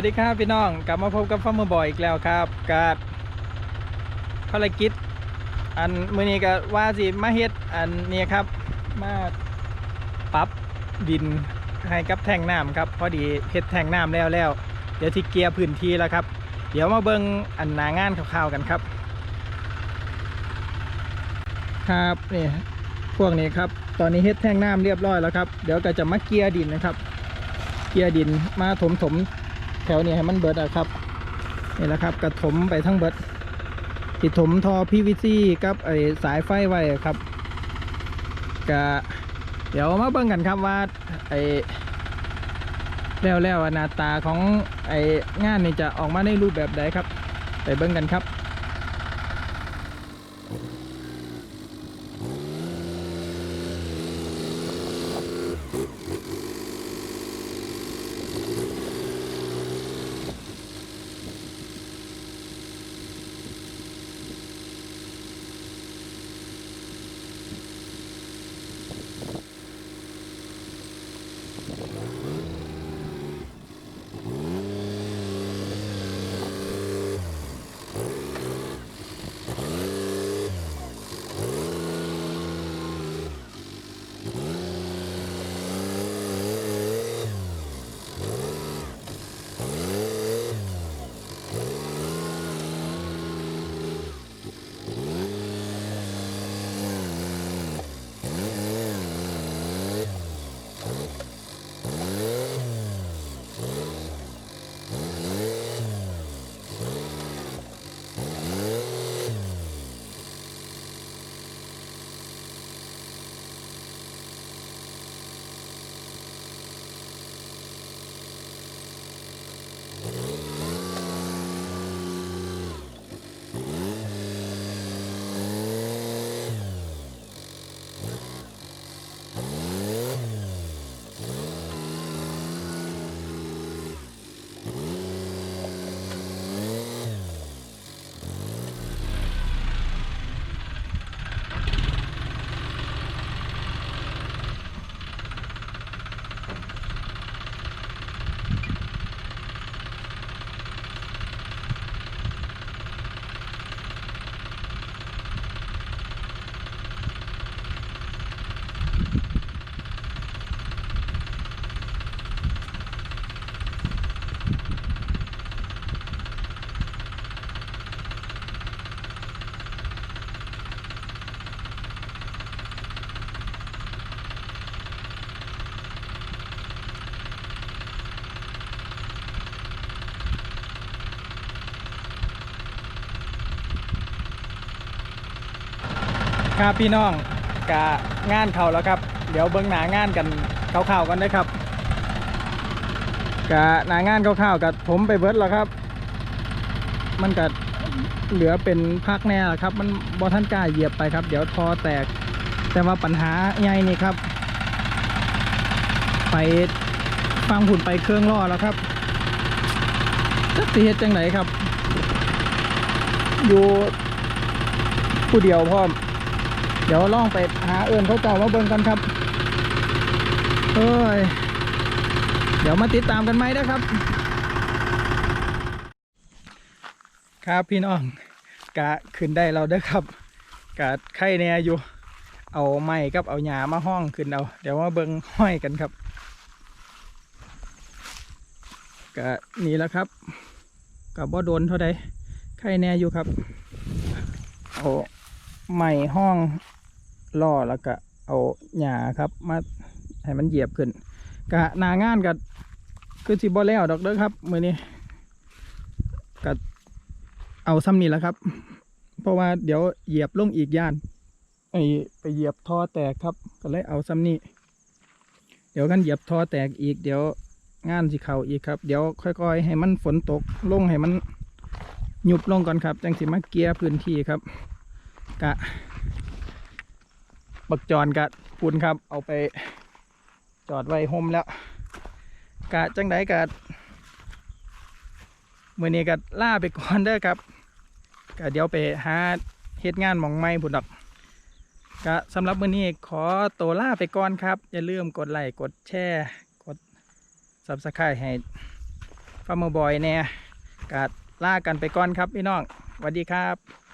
วัสดีครับพี่น้องกลับมาพบกับฟ้ามเมอร์บอยอีกแล้วครับกับภารกิจ อันมือนี้ก็ว่าสิมาเฮ็ดอันนี้ครับมาปรับดินให้กับแทงน้ำครับพอดีเฮ็ดแทงน้ำแล้วแล้ว เดี๋ยวที่เกียร์พื้นที่แล้วครับ เดี๋ยวมาเบิ่งอันหนางานคร่าวๆกันครับ ครับนี่พวกนี้ครับตอนนี้เฮ็ดแท่งน้ำเรียบร้อยแล้วครับ เดี๋ยวก็จะมาเกียร์ดินนะครับ เกียร์ดินมาถมถมๆ ถวนี้ให้มันเบิดอะครับนี่แหละครับกระถมไปทั้งเบิดติดถมทอพีวีซีกับไอสายไฟไว้อะครับกะเดี๋ยวมาเบิ่งกันครับว่าไอแล้วแล้วๆอะหน้าตาของไองานนี่จะออกมาในรูปแบบใดครับ ไปเบิ่งกันครับ ครับพี่น้องกะงานเขาแล้วครับ เดี๋ยวเบิ้งหนางานกันคร่าวๆกันนะครับกะหนางานคร่าวๆกับผมไปเบิร์ดแล้วครับ มันก็เหลือเป็นพักแน่ครับ มันบอท่านกล้าเหยียบไปครับ เดี๋ยวทอแตก แต่ว่าปัญหาใหญ่นี่ครับ ไปฟังผุ่นไปเครื่องล่อแล้วครับจักสิเฮ็ดจังไหนครับ อยู่ผู้เดียวพร้อ เดี๋ยวล่องไปหาเอิญเขาเจ้ามาเบิ่งกันครับเฮ้ยเดี๋ยวมาติดตามกันไหมนะครับ ครับพี่น้องกะขึ้นได้เราเด้อครับกะไข่แน่อยู่ เอาไม้กับเอาหญ้ามาห้องขึ้นเอา เดี๋ยวมาเบิ่งห้อยกันครับกะนี่แล้วครับกับบ่โดนเท่าใดไข่แน่อยู่ครับเอาไม้ห้อง ล่อแล้วก็เอาหญ้าครับมาให้มันเหยียบขึ้นกะนางานกับคือสิบ่แล้วดอกเด้อครับมือนี้กะเอาซ้ำนี่แล้วครับ เพราะว่าเดี๋ยวเหยียบลงอีกย่านไอไปเหยียบท่อแตกครับ ก็เลยเอาซ้ำนี่เดี๋ยวกันเหยียบท่อแตกอีกเดี๋ยวงานสิเข่าอีกครับ เดี๋ยวค่อย ๆ ให้มันฝนตกลงให้มันหยุบลงก่อนครับจังสิมาเกียร์พื้นที่ครับ กะ บักจอนกะปูนครับ เอาไปจอดไว้ห่มแล้วกะจังไดกะมือนี้กะล่าไปก่อนเด้อครับกะเดี๋ยวไปหาเฮ็ดงานมองไม้ผุนดอกกะสำหรับเมื่อนี้ขอตัวล่าไปก่อนครับ อย่าลืมกดไลค์กดแชร์กด subscribe ให้ฟาร์มบอยแน่กาดล่ากันไปก่อนครับพี่น้องสวัสดีครับ